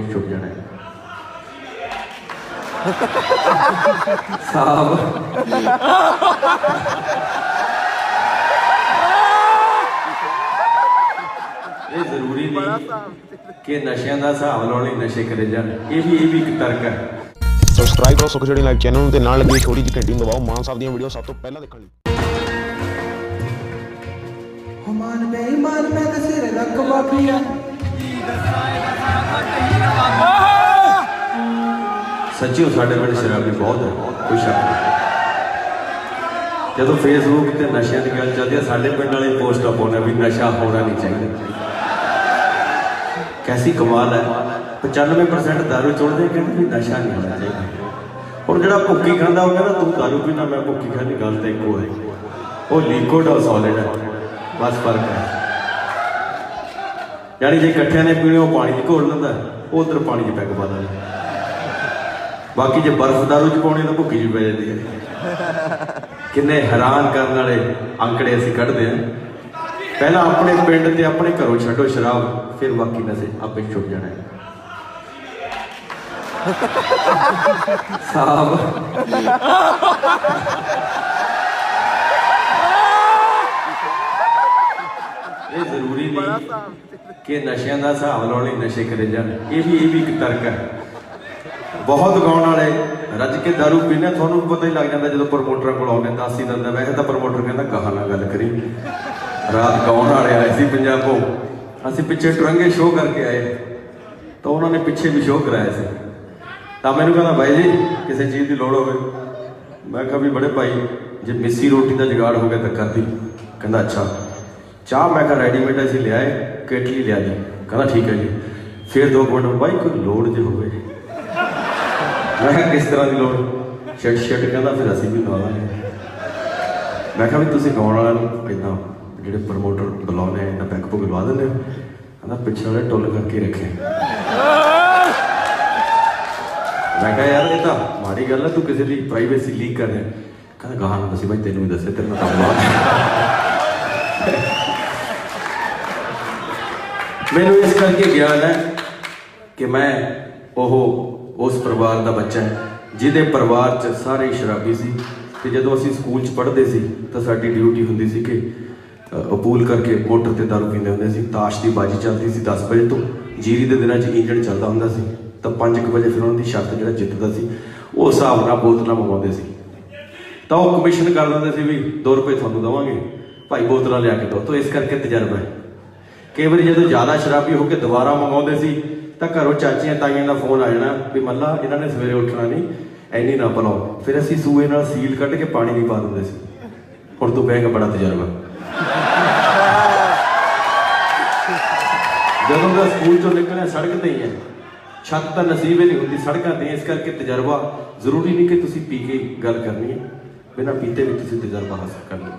ਆਪੇ ਛੁੱਟ ਜਾਣਾ ਹੈ। ਸਾਹਿਬ ਇਹ ਜ਼ਰੂਰੀ ਨਹੀਂ ਕਿ ਨਸ਼ਿਆਂ ਦਾ ਹਿਸਾਬ ਲਾਉਣ ਲਈ ਨਸ਼ੇ ਕਰੇ ਜਾਣ। ਇਹ ਵੀ ਇਹ ਵੀ ਇੱਕ ਤਰਕ ਹੈ। ਸਬਸਕ੍ਰਾਈਬ ਕਰੋ ਸੁਖ ਜਿਹੜੀ ਲਾਈਵ ਚੈਨਲ ਨੂੰ ਤੇ ਨਾਲ ਲੱਗੀ ਛੋਟੀ ਜਿਹੀ ਘੰਟੀ ਨੂੰ ਦਬਾਓ। ਮਾਨ ਸਾਹਿਬ ਦੀਆਂ ਵੀਡੀਓ ਸਭ ਤੋਂ ਪਹਿਲਾਂ ਦੇਖਣ ਲਈ। ਹਮਾਨ ਬੇਈਮਾਨ ਮੈਂ ਤੇ ਸਿਰ ਦਾ ਕਬਾਬੀ ਆ। ਸੱਚੀ ਉਹ ਸਾਡੇ ਪਿੰਡ ਸ਼ਰਾਬੀ ਬਹੁਤ ਹੈ ਕੋਈ ਸ਼ੱਕ ਨਹੀਂ ਜਦੋਂ ਫੇਸਬੁੱਕ ਤੇ ਨਸ਼ਿਆਂ ਦੀ ਗੱਲ ਚੱਲਦੀ ਹੈ, ਸਾਡੇ ਪਿੰਡ ਵਾਲੇ ਪੋਸਟਾਂ ਪਾਉਂਦੇ ਵੀ ਨਸ਼ਾ ਹੋਣਾ ਨਹੀਂ ਚਾਹੀਦਾ। ਕੈਸੀ ਕਮਾਲ ਹੈ 95% ਦਾਰੂ ਚੋੜਦੇ ਕਹਿੰਦੇ ਵੀ ਨਸ਼ਾ ਨਹੀਂ ਹੋਣਾ ਚਾਹੀਦਾ। ਹੁਣ ਜਿਹੜਾ ਭੁੱਕੀ ਖਾਂਦਾ ਉਹ ਕਹਿੰਦਾ, ਤੂੰ ਦਾਰੂ ਪੀਣਾ ਮੈਂ ਭੁੱਕੀ ਖਾਣੀ ਗੱਲ ਤਾਂ ਇੱਕੋ ਹੈ। ਉਹ ਲਿਕੁਇਡ ਔਰ ਸੋਲਿਡ ਹੈ ਬਸ ਫ਼ਰਕ ਹੈ। ਯਾਨੀ ਜੇ ਇਕੱਠਿਆਂ ਨੇ ਪੀਣੇ, ਉਹ ਪਾਣੀ 'ਚ ਘੋਲ ਲੈਂਦਾ, ਉਹ ਉਧਰ ਪਾਣੀ 'ਚ ਪੈਗ ਪਾ ਦਿੰਦਾ। ਬਾਕੀ ਜੇ ਬਰਫ਼ ਦਾਰੂ ਚ ਪਾਉਣੀ, ਤਾਂ ਭੁੱਕੀ ਚ ਪੈ ਜਾਂਦੀ ਹੈ। ਕਿੰਨੇ ਹੈਰਾਨ ਕਰਨ ਵਾਲੇ ਅੰਕੜੇ ਅਸੀਂ ਕੱਢਦੇ ਹਾਂ। ਪਹਿਲਾਂ ਆਪਣੇ ਪਿੰਡ ਤੇ ਆਪਣੇ ਘਰੋਂ ਛੱਡੋ ਸ਼ਰਾਬ, ਫਿਰ ਬਾਕੀ ਨਸ਼ੇ ਆਪੇ ਛੁੱਟ ਜਾਣਾ ਹੈ। ਸਾਹਿਬ ਇਹ ਜ਼ਰੂਰੀ ਨਹੀਂ। ਕਿ ਨਸ਼ਿਆਂ ਦਾ ਹਿਸਾਬ ਲਾਉਣ ਲਈ ਨਸ਼ੇ ਕਰੇ ਜਾਣ। ਇਹ ਵੀ ਇਹ ਵੀ ਇੱਕ ਤਰਕ ਹੈ। ਬਹੁਤ ਗਾਉਣ ਵਾਲੇ ਰੱਜ ਕੇ ਦਾਰੂ ਪੀਂਦੇ ਤੁਹਾਨੂੰ ਪਤਾ ਹੀ ਲੱਗ ਜਾਂਦਾ ਜਦੋਂ ਪ੍ਰਮੋਟਰਾਂ ਕੋਲ ਆਉਂਦੇ ਦੱਸ ਹੀ ਦਿੰਦਾ ਵੈਸੇ ਤਾਂ ਪ੍ਰਮੋਟਰ ਕਹਿੰਦਾ ਕਹਾ ਨਾ ਗੱਲ ਕਰੀ ਰਾਤ ਗਾਉਣ ਵਾਲੇ ਆਏ ਸੀ ਪੰਜਾਬੋਂ ਅਸੀਂ ਪਿੱਛੇ ਟਰੰਗੇ ਸ਼ੋਅ ਕਰਕੇ ਆਏ। ਤਾਂ ਉਹਨਾਂ ਨੇ ਪਿੱਛੇ ਵੀ ਸ਼ੋਅ ਕਰਾਇਆ ਸੀ। ਤਾਂ ਮੈਨੂੰ ਕਹਿੰਦਾ, ਬਾਈ ਜੀ, ਕਿਸੇ ਚੀਜ਼ ਦੀ ਲੋੜ ਹੋਵੇ। ਮੈਂ ਕਿਹਾ ਵੀ, ਬੜੇ ਭਾਈ, ਜੇ ਮਿੱਸੀ ਰੋਟੀ ਦਾ ਜਗਾੜ ਹੋ ਗਿਆ ਤਾਂ ਕਰਦੀ। ਕਹਿੰਦਾ, ਅੱਛਾ। ਚਾਹ ਮੈਂ ਕਿਹਾ ਰੈਡੀਮੇਡ ਅਸੀਂ ਲਿਆਏ ਕੇਟਲੀ ਲਿਆ ਜੀ। ਕਹਿੰਦਾ ਠੀਕ ਹੈ ਜੀ। ਫਿਰ ਦੋ ਮਿੰਟ, ਬਾਈ, ਕੋਈ ਲੋੜ ਜੇ ਹੋਵੇ। ਮੈਂ ਕਿਹਾ, ਕਿਸ ਤਰ੍ਹਾਂ ਦੀ ਲੋੜ? ਸ਼ਟ ਸ਼ਟ ਕਹਿੰਦਾ, ਫਿਰ ਅਸੀਂ ਵੀ ਲਾ ਲਾਂਗੇ ਮੈਂ ਕਿਹਾ ਵੀ ਤੁਸੀਂ ਗਾਉਣ ਵਾਲਿਆਂ ਨੂੰ ਇਦਾਂ ਜਿਹੜੇ ਪ੍ਰਮੋਟਰ ਬੁਲਾਉਂਦੇ ਆ ਇਹਨਾਂ ਪੈਕ ਪੁੱਗ ਲਵਾ ਦਿੰਦੇ ਕਹਿੰਦਾ, ਪਿੱਛੇ ਵਾਲੇ ਟੁੱਲ ਕਰਕੇ ਰੱਖੇ। ਮੈਂ ਕਿਹਾ, ਯਾਰ, ਇਹ ਤਾਂ ਮਾੜੀ ਗੱਲ ਹੈ ਤੂੰ ਕਿਸੇ ਦੀ ਪ੍ਰਾਈਵੇਸੀ ਲੀਕ ਕਰ ਰਿਹਾ। ਕਹਿੰਦਾ, ਗਾਹਾਂ ਨੂੰ ਦੱਸੀ, ਬਾਈ, ਤੈਨੂੰ ਵੀ ਦੱਸੇ ਤੇਰੇ ਨਾਲ ਕੰਮ ਬਾਤ ਮੈਨੂੰ ਇਸ ਕਰਕੇ ਗਿਆਨ ਹੈ ਕਿ ਮੈਂ ਉਹ ਉਸ ਪਰਿਵਾਰ ਦਾ ਬੱਚਾ ਹੈ ਜਿਹਦੇ ਪਰਿਵਾਰ 'ਚ ਸਾਰੇ ਸ਼ਰਾਬੀ ਸੀ ਤੇ ਜਦੋਂ ਅਸੀਂ ਸਕੂਲ 'ਚ ਪੜ੍ਹਦੇ ਸੀ ਤਾਂ ਸਾਡੀ ਡਿਊਟੀ ਹੁੰਦੀ ਸੀ ਕਿ ਅ, ਅਪੂਲ ਕਰਕੇ ਮੋਟਰ ਤੇ ਦਾਰੂ ਪੀਂਦੇ ਹੁੰਦੇ ਸੀ। ਤਾਸ਼ ਦੀ ਬਾਜੀ ਚੱਲਦੀ ਸੀ 10 ਵਜੇ ਤੋਂ। ਜੀਰੀ ਦੇ ਦਿਨਾਂ 'ਚ ਇੰਜਣ ਚੱਲਦਾ ਹੁੰਦਾ ਸੀ। ਤਾਂ 5 ਵਜੇ ਫਿਰ ਉਹਨਾਂ ਦੀ ਸ਼ਰਤ ਜਿਹੜਾ ਜਿੱਤਦਾ ਸੀ ਉਹ ਹਿਸਾਬ ਨਾਲ ਬੋਤਲਾਂ ਮੰਗਵਾਉਂਦੇ ਸੀ। ਤਾਂ ਉਹ ਕਮਿਸ਼ਨ ਕਰ ਦਿੰਦੇ ਸੀ ਵੀ 2 ਰੁਪਏ ਤੁਹਾਨੂੰ ਦਵਾਂਗੇ। ਭਾਈ ਬੋਤਲਾਂ ਲਿਆ ਕੇ ਦਿਓ। ਤਾਂ ਇਸ ਕਰਕੇ ਤਜਰਬਾ ਹੈ। ਕਈ ਵਾਰੀ ਜਦੋਂ ਜ਼ਿਆਦਾ ਸ਼ਰਾਬੀ ਹੋ ਕੇ ਦੁਬਾਰਾ ਮੰਗਾਉਂਦੇ ਸੀ, ਤਾਂ ਘਰੋਂ ਚਾਚੀਆਂ ਤਾਈਆਂ ਦਾ ਫੋਨ ਆ ਜਾਣਾ ਵੀ ਮੱਲਾ, ਇਹਨਾਂ ਨੇ ਸਵੇਰੇ ਉੱਠਣਾ ਨਹੀਂ, ਐਨੀ ਨਾ ਪਲਾਓ। ਫਿਰ ਅਸੀਂ ਸੂਏ ਨਾਲ ਸੀਲ ਕੱਢ ਕੇ ਪਾਣੀ ਵੀ ਪਾ ਦਿੰਦੇ ਸੀ। ਹੁਣ ਤੂੰ ਕਹੇਗਾ ਬੜਾ ਤਜਰਬਾ। ਜਦੋਂ ਦਾ ਸਕੂਲ ਚੋਂ ਨਿਕਲਿਆ, ਸੜਕ ਤੇ ਹੀ ਹੈ। ਛੱਤ ਤਾਂ ਨਸੀਬ ਹੀ ਨਹੀਂ ਹੁੰਦੀ, ਸੜਕਾਂ ਤੇ, ਇਸ ਕਰਕੇ ਤਜਰਬਾ ਜ਼ਰੂਰੀ ਨਹੀਂ ਕਿ ਤੁਸੀਂ ਪੀ ਕੇ ਗੱਲ ਕਰਨੀ ਹੈ। ਬਿਨਾਂ ਪੀਤੇ ਵੀ ਤੁਸੀਂ ਤਜਰਬਾ ਹਾਸਲ ਕਰ ਲਓ।